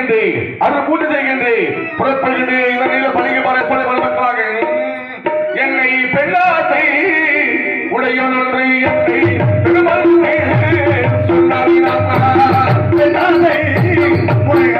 செய்கின்றேன் அருள் செய்கின்றேன் புறப்படுகின்றேன் இவர்களில் பணிக்கு பரப்பது மக்களாக என்னை பெண்ணாசை உடையொன்று என்னை திருமணம் சொன்னார். பெண்ணாசை உடைய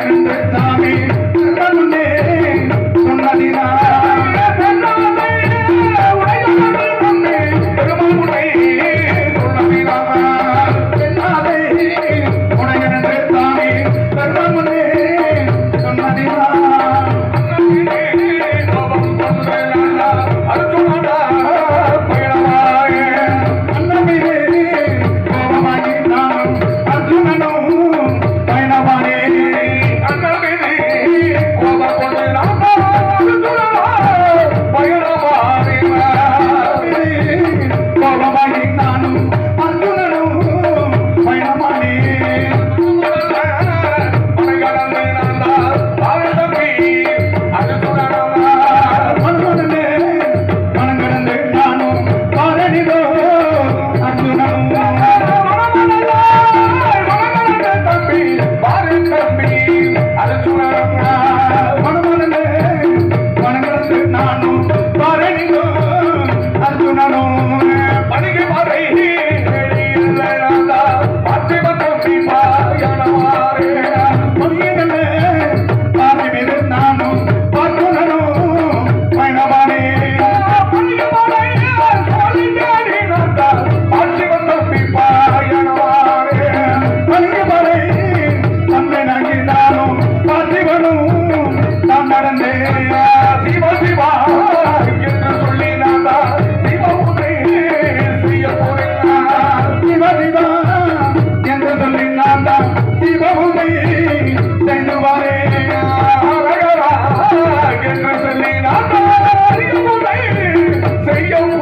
You.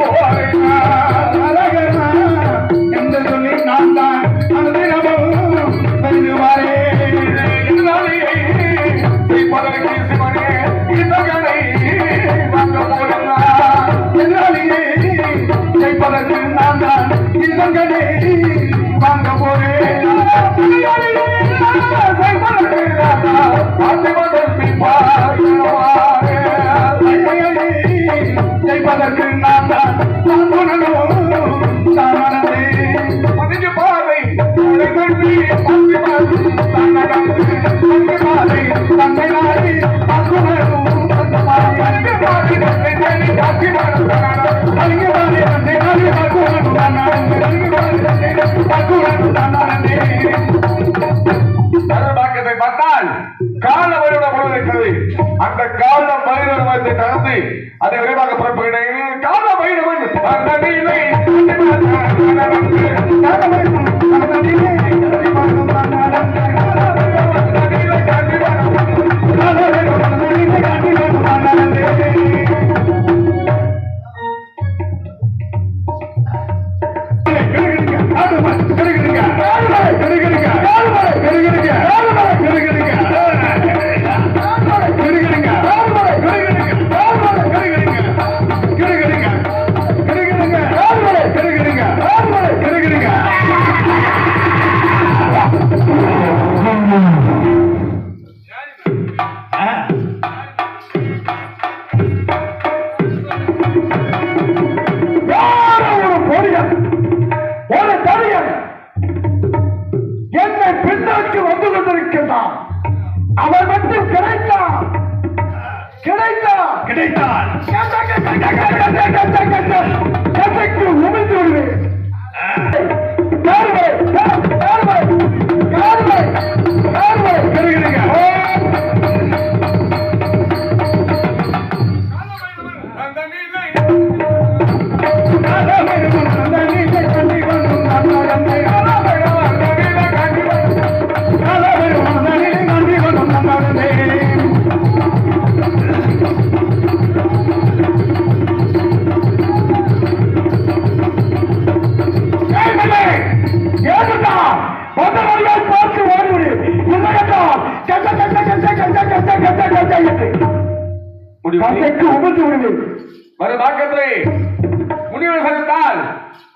காரியத்தை முடிவு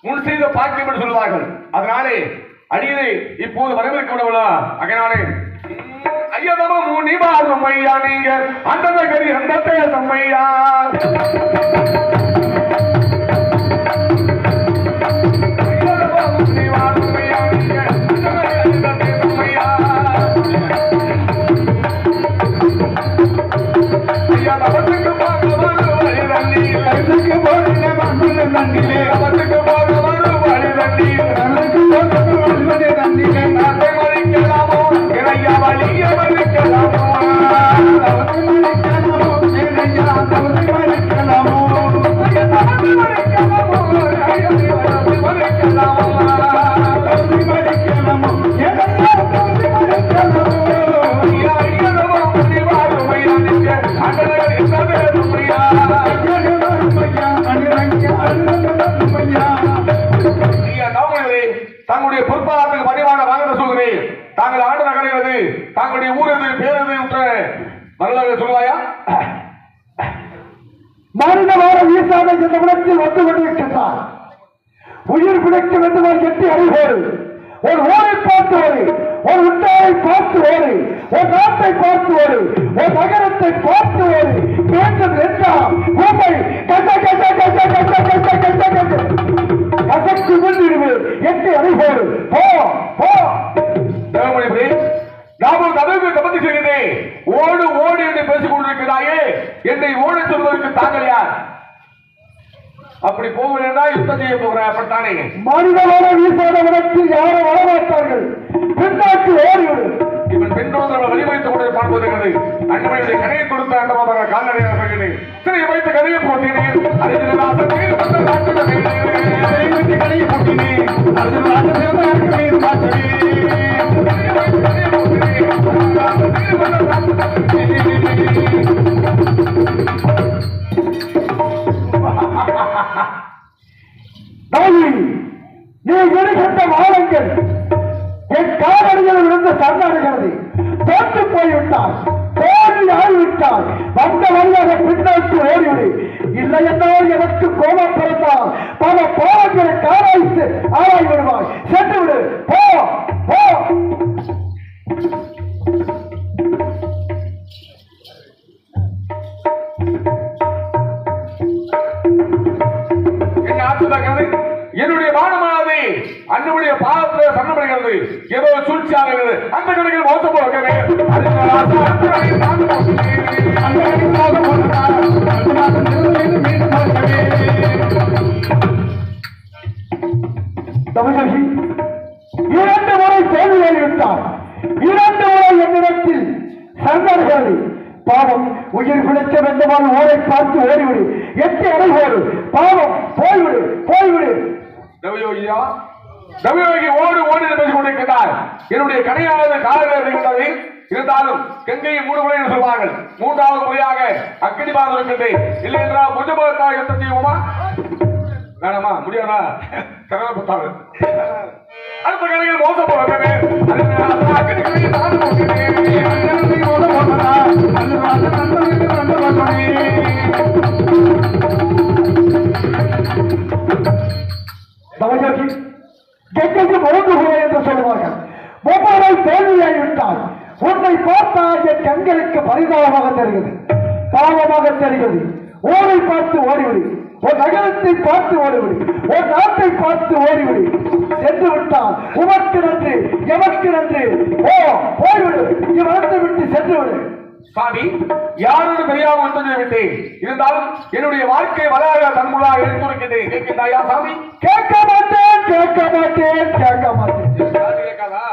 முன் செய்த பாக்கியம் என்று சொல்வார்கள் அதனாலே அடியதை இப்போது வரவேற்க விடவில்லை அதனாலே ஐயதமும் முனிவாரும் ஐயா நீங்கள் அந்த கரி அந்த தேசம் ஐயா போடுங்க மண்ணில் மண்ணிலே அவர்கள் அவனை இந்த உலகத்தில் வந்து கொண்டிருக்கின்றான் உயிர் பிழைக்க வேண்டும் ஒரு எட்டி ஒரு ஊரை பார்த்து ஒரு ஒரு உண்டாவை பார்த்து ஒரு ஒரு நாட்டை பார்த்து ஒரு ஒரு நகரத்தை பார்த்து ஒரு வேண்டும் என்றால் உண்மை கண்ட கண்ட கண்ட கண்ட கண்ட கண்ட கண்ட கசக்கு முன்னிடுவு எட்டி அறிவோடு போ போ நாம் ஒரு கதவை கவனிக்கிறேன் ஓடு ஓடு என்று பேசிக் கொண்டிருக்கிறாயே என்னை ஓட சொல்வதற்கு தாங்கள் யார் அப்படி போகலன்னா யுத்தம் செய்ய போகிறேன். அப்படித்தானே? மனிதனோட வீசாதவனுக்கு யாரும் வரமாட்டார்கள் பின்னாக்கு ஓடிவிடு இவன் பின்னோடு நம்ம கூட கொண்டு பார்ப்பதுகிறது. அண்ணமையுடைய கதையை கொடுத்த அண்ணமாக கால்நடையாக சொல்கிறேன் திரை வைத்து கதையை போட்டினேன். அறிஞர் கதையை போட்டினேன் அறிஞர் தாயி நீ எடுக்கின்ற வாழங்கள் என் காலடியில் இருந்து சரணடைகிறது. தோற்று போய்விட்டால் தோல்வி ஆகிவிட்டால் வந்த வழியாக பின்னோக்கி ஓடிவிடு. இல்லை என்றால் எனக்கு கோபம் பிறந்தால் பல பாவங்களை காராய்த்து ஆராய் விடுவாய். சென்று விடு. போ போ. என்னுடைய வானமானது அன்றுடைய பாதத்தில் சரணப்படுகிறது ஏதோ சூழ்ச்சியாளர்கள் அந்த கணக்கில் மோசம் இரண்டு முறை தேவையில் இருந்தார் இரண்டு முறை என்னிடத்தில் சரணர்கள் பாவம். உயிர் பிழைக்க வேண்டுமால் ஓரை பார்த்து ஓடிவிடு. எட்டு அடைவோடு பாவம். போய்விடு. போய்விடு. நவயோகியா நவயோகி ஓடு ஓடு என்று பேசிக் கொண்டிருக்கிறார் என்னுடைய கடையாவது காலில் இருக்கின்றது இருந்தாலும் கங்கையை மூணு முறை என்று சொல்வார்கள். மூன்றாவது முறையாக அக்கினி பாதம் இருக்கின்றேன். இல்லை என்றால் புஜபகத்தாக யுத்தம் செய்வோமா? வேணாமா? முடியாதா? கரகப்பட்டாள் அடுத்த கடையில் மோசம் போகிறேன். அக்கினி கடையை தான் என்று சொல்லுவார்கள் ஒவ்வொரு தோல்வியாகிவிட்டால் உன்னை பார்த்தால் என் கண்களுக்கு பரிதாபமாக தெரிகிறது. பாவமாக தெரிகிறது பார்த்து ஓடிவிடு ஒரு நகரத்தை பார்த்து ஓடிவிடு ஒரு நாட்டை பார்த்து ஓடிவிடு சென்று விட்டால் உமக்கு நன்றி எமக்கு நன்றி. ஓ போய்விடு. இவரத்தை விட்டு சென்று சாமி யாரோடு தெரியாமல் வந்து விட்டேன். இருந்தாலும் என்னுடைய வாழ்க்கை வரலாறு தன்முழாக எடுத்துரைக்கின்றேன். கேட்கின்றாயா சாமி? கேட்க மாட்டேன் கேட்க மாட்டேன் கேட்க மாட்டேன். கேட்காதா?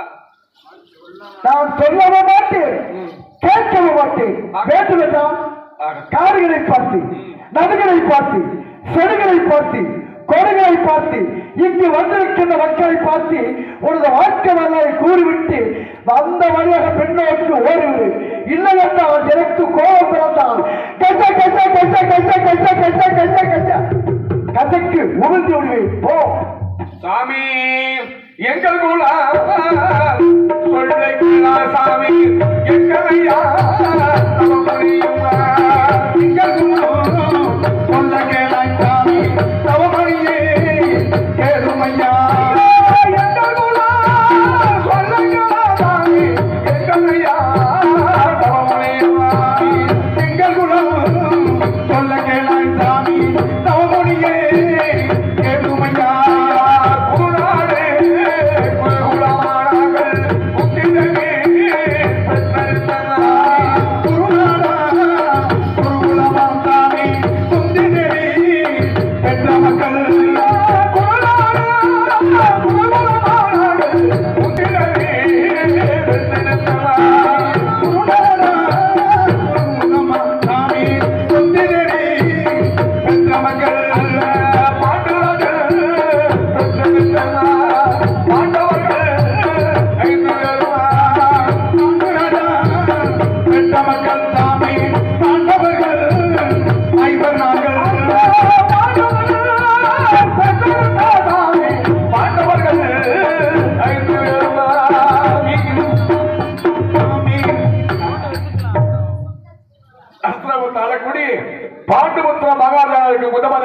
நான் சொல்லவும் மாட்டேன் கேட்கவும் மாட்டேன். வேண்டும் என்றால் காடுகளை பார்த்து நதிகளை பார்த்து செடிகளை பார்த்து கொடைகளை பார்த்து இங்கு வந்திருக்கின்ற மக்களை பார்த்து உனது வாழ்க்கை வரலாறு கூறிவிட்டு வந்த வழியாக பெண்ணோக்கு ஓடிவிடு. இல்லை என்றால் எனக்கு கோபம் பிறந்தால் கச்ச கச்ச கச்ச கச்ச கச்ச கச்ச கச்ச கச்ச கசைக்கு உமிழ்ந்து விடுவேன். போ. சாமி எங்களுக்குள்ள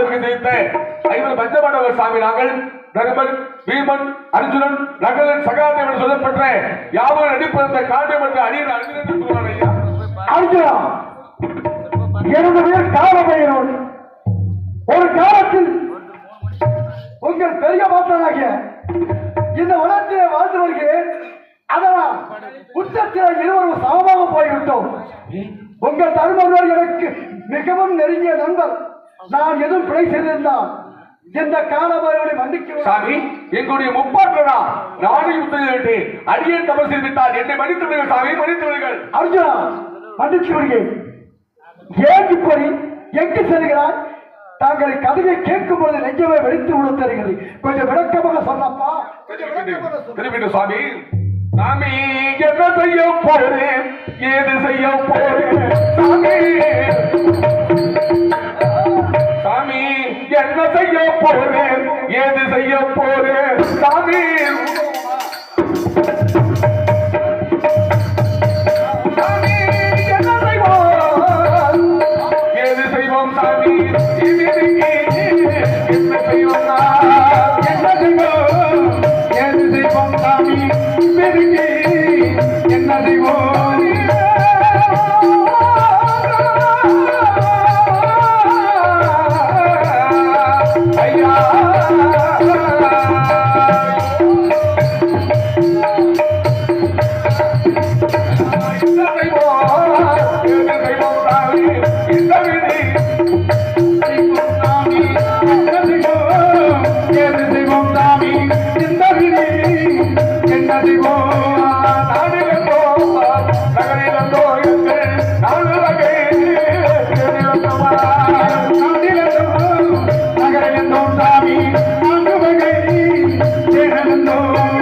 ஐவர் பஞ்சமண்டவர் சாமி நாங்கள் தருமன் பீமன் அர்ஜுனன் நகலன் சகாதேவன் சொல்லப்பட்ட யாவரும் காண்டம் என்ற அர்ஜுனா எனது பேர் காலபைரவன். ஒரு காலத்தில் உங்கள் பெரிய மாத்தனாகிய இந்த உலகத்திலே வாழ்ந்து வருகிறேன். அதனால் உச்சத்தில் இருவரும் சமமாக போய்விட்டோம். உங்கள் தருமவர் எனக்கு மிகவும் நெருங்கிய நண்பர். நான் எதுவும் பிழை செய்திருந்தால் இந்த காலபைரவனை மன்னிக்க சாமி எங்களுடைய முப்பாட்டனா நானே உத்தரவிட்டேன் அடியேன் தவறு செய்து விட்டால் என்னை மன்னித்து விடுங்கள் சாமி மன்னித்து விடுங்கள். அர்ஜுனா மன்னித்து விடுகிறேன் ஏன் இப்படி எங்கு செல்கிறாய்? தாங்களை கதையை கேட்கும் பொழுது நெஞ்சமே வெடித்து உள்ள தருகிறது கொஞ்சம் விளக்கமாக சொல்லு. திரும்பிட்டு சுவாமி சாமி என்ன செய்ய போறேன் ஏது செய்ய போறேன் சாமி. செய்ய போறேன் ஏது செய்ய போறேன்? சாமி know.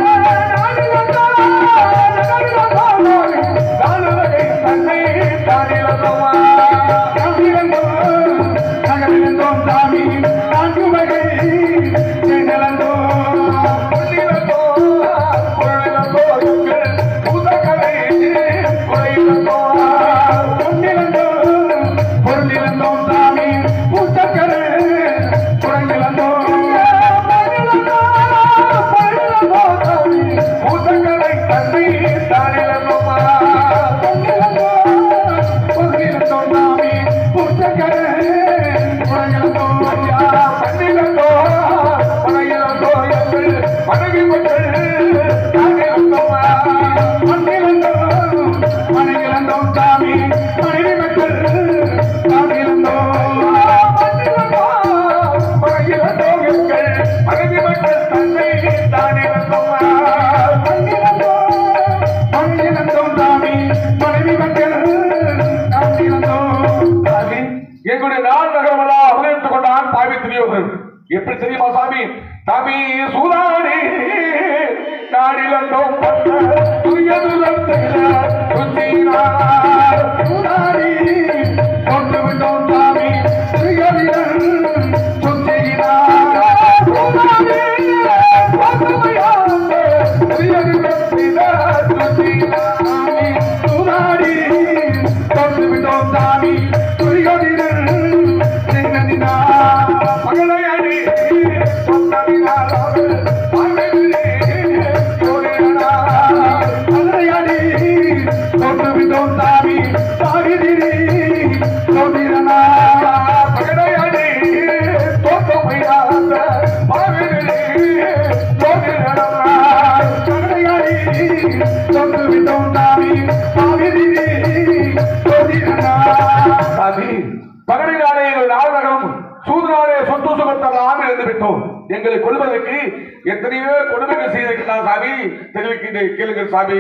எங்களை கொள்வதற்கு எத்தனையோ கொடுமைகள் செய்திருக்கிறார் சாமி. தெரிவிக்கின்றேன் கேளுங்கள் சாமி.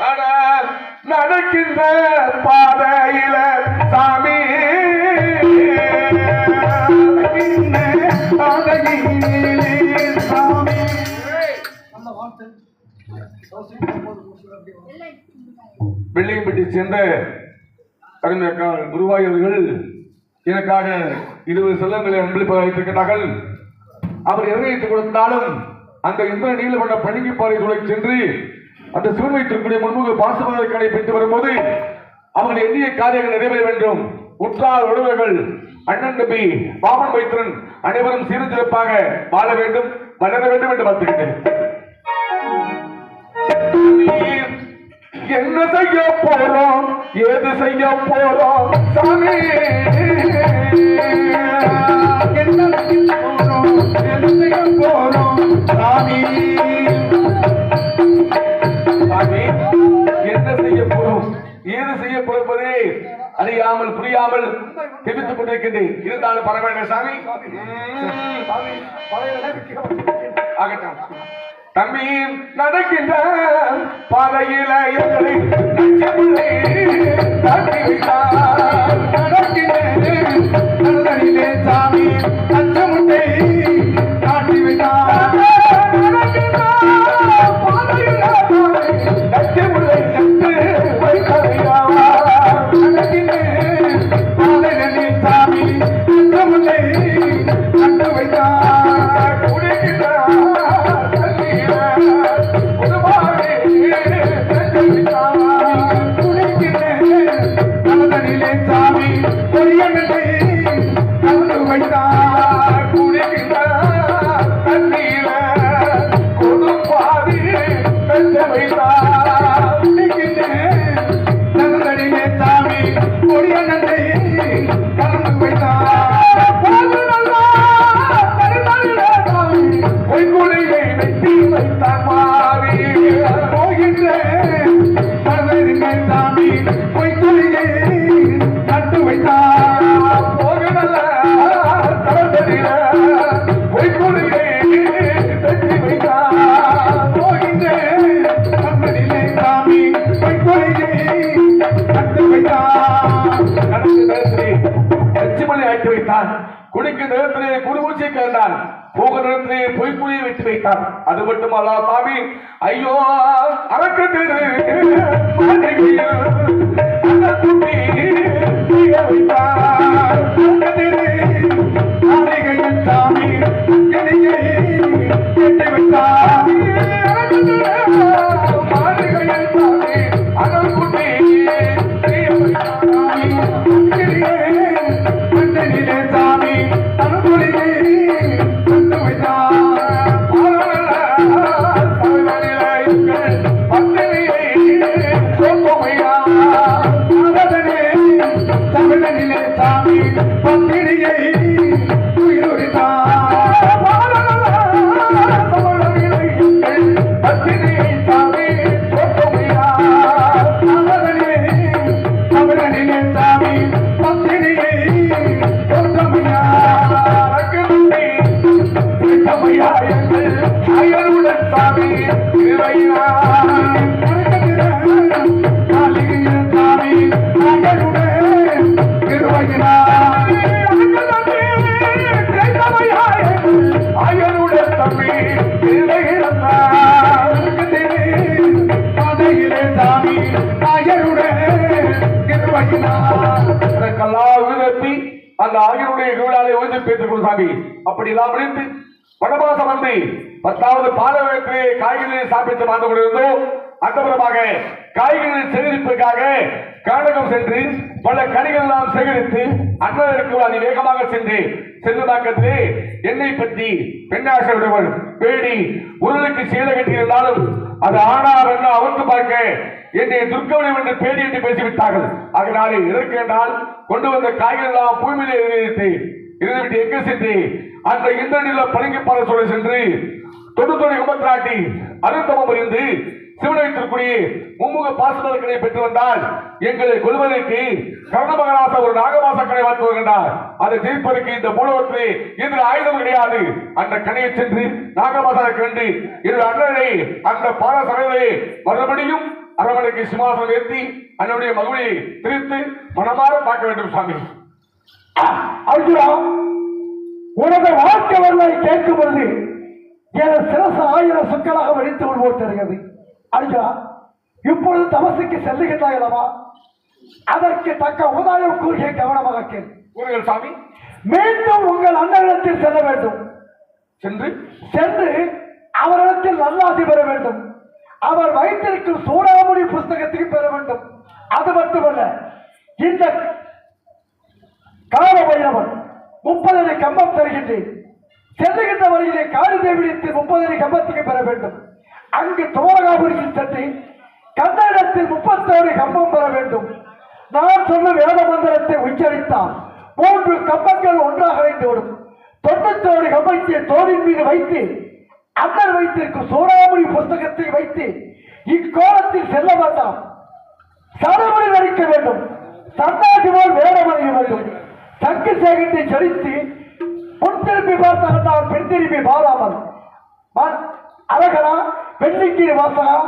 அட, நடக்கின்ற பாதையில சாமி. நடக்கின்ற சேர்ந்த கருமையக்கால் குருவாய் இதற்காக எனக்காக இருபது செல்லங்களை அன்பளிப்பாக வைத்திருக்கிறார்கள் அவர் எதை கொடுத்தாலும் அந்த இந்திர நீலவண்ண பழங்கி பாறை துளை சென்று அந்த சிவன் வைத்திருக்கூடிய முன்முக பாசமதற்கனை பெற்று வரும்போது அவர்கள் எண்ணிய காரியங்கள் நிறைவேற வேண்டும். உற்றார் உறவுகள் அண்ணன் தம்பி பாமன் மைத்திரன் அனைவரும் சீரும் சிறப்பாக வாழ வேண்டும் வளர வேண்டும் என்று வாழ்த்துகின்றேன். என்ன செய்ய போறோம்? ஏது செய்ய போறோம்? சாமி! என்ன செய்ய போறோம்? ஏது செய்ய போறோம்? சாமி! சாமி என்ன செய்ய போறோம்? ஏது செய்ய போறப்பதே அறியாமல் புரியாமல் தெரிவித்துக் கொண்டிருக்கின்றேன். இருந்தாலும் பரவாயில்லை சாமி. ஆகட்டும். தம்பி நடக்கின்ற பாதையில எங்களை நச்சமில்லை தாக்கி நடக்கின்ற खड़ा நட்டு வைத்தான். குடிக்க நேரத்திலே குருமூச்சை போக நேரத்திலே பொய்க்குழியை வெட்டி வைத்தான். அது மட்டுமல்ல சாமி ஐயோ அரக்கத்திரு அந்த ஆகியோருடைய விழாவை ஓய்ந்து பேசிக்கொள் சாமி. அப்படி எல்லாம் முடிந்து வடமாசம் வந்து பத்தாவது பாலவயத்திலே காய்கறிகளை சாப்பிட்டு வாழ்ந்து கொண்டிருந்தோம். அந்தபுரமாக காய்கறிகளை சேகரிப்புக்காக காடகம் சென்று பல கனிகள் எல்லாம் சேகரித்து அண்ணனுக்கு அது வேகமாக சென்று செல்வதாக்கத்திலே என்னை பற்றி பெண்ணாசையுடையவள் பேடி உருளுக்கு சீலை கட்டியிருந்தாலும் அது ஆனா என்ன அவுத்து பார்க்க என்னை துர்க்கவனம் என்று பேடி என்று பேசிவிட்டார்கள். அதனாலே எதற்கு என்றால் கொண்டு வந்த காய்கறி எல்லாம் பூமியிலே எறிவிட்டு இருந்துவிட்டு எங்கே சென்று அந்த இந்திரனில பழங்கி பாட சொல்ல சென்று தொண்ணூத்தொடி கும்பத்திராட்டி அருந்தமம் இருந்து சிவனை மும்முக பாசுமதக்கனை பெற்று வந்தால் எங்களை கொள்வதற்கு கர்ணமகராச ஒரு நாகமாச கனை பார்த்து வருகின்றார். அதை ஜெயிப்பதற்கு இந்த மூலவத்திலே இன்று ஆயுதம் கிடையாது. அந்த கனையை சென்று நாகமாசா கண்டு இரு அண்ணனை அந்த பால சபையிலே மறுபடியும் அரவணைக்கு சிம்மாசனம் ஏற்றி அண்ணனுடைய மகுவை திரித்து மனமாற பார்க்க வேண்டும் சாமி அர்ஜுனா உனது வாழ்க்கை வரலாறு கேட்கும் பொழுது எனது சிரசு ஆயிரம் சொற்களாக வெடித்து விடுவோர் தெரிகிறது அர்ஜுனா இப்பொழுது தமசுக்கு செல்லுகின்றாய் அல்லவா அதற்கு தக்க உதாயம் கூறிய கவனமாக கேள். சாமி. மீண்டும் உங்கள் அண்ணனிடத்தில் செல்ல வேண்டும். சென்று? சென்று அவரிடத்தில் நல்லாசி பெற வேண்டும். அவர் வைத்திருக்கும் சூடாமணி புஸ்தகத்தையும் பெற வேண்டும். அது மட்டுமல்ல இந்த கால பைரவன் முப்பது அடி கம்பம் தருகின்றேன். செல்லுகின்ற வழியிலே காடு தேவிடித்து முப்பது அடி கம்பத்துக்கு பெற வேண்டும். அங்கு துவரகாபுரியில் தட்டி கன்னடத்தில் முப்பத்தோடு கம்பம் பெற வேண்டும். நான் சொன்ன வேத மந்திரத்தை உச்சரித்தால் மூன்று கம்பங்கள் ஒன்றாக இணைந்தோடும் தொண்ணூத்தோடு கம்பத்தை தோளின் மீது வைத்து அண்ணன் வைத்திருக்கும் சூறாமணி புஸ்தகத்தை வைத்து இக்கோலத்தில் செல்ல வேண்டாம் சடமுறை நடிக்க வேண்டும். சந்தாசி போல் வேடம் வேண்டும். சங்கு சேகத்தை சரித்து முன் திரும்பி பார்த்தான் நான் பின் திரும்பி பாராமல். அழகனா வெள்ளிக்கிரி வாசகா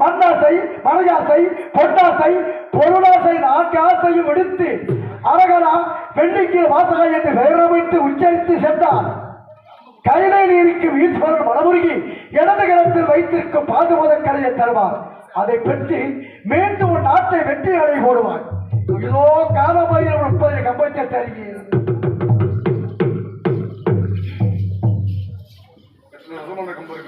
மண்ணாசை மலையாசை பொட்டாசை பொருளாசை நான்கு ஆசையும் எடுத்து அரகனா வெள்ளிக்கிரி வாசகா என்று பெயரமைத்து உச்சரித்து சென்றான் கைலையில் இருக்கும் ஈஸ்வரன் மனமுருகி இடது கரத்தில் வைத்திருக்கும் பாதுமத கலையை தருவார். அதை பெற்று மீண்டும் நாட்டை வெற்றி அடை போடுவார் இதோ காலமறியில் முப்பது கம்பத்தை தருகிறேன்.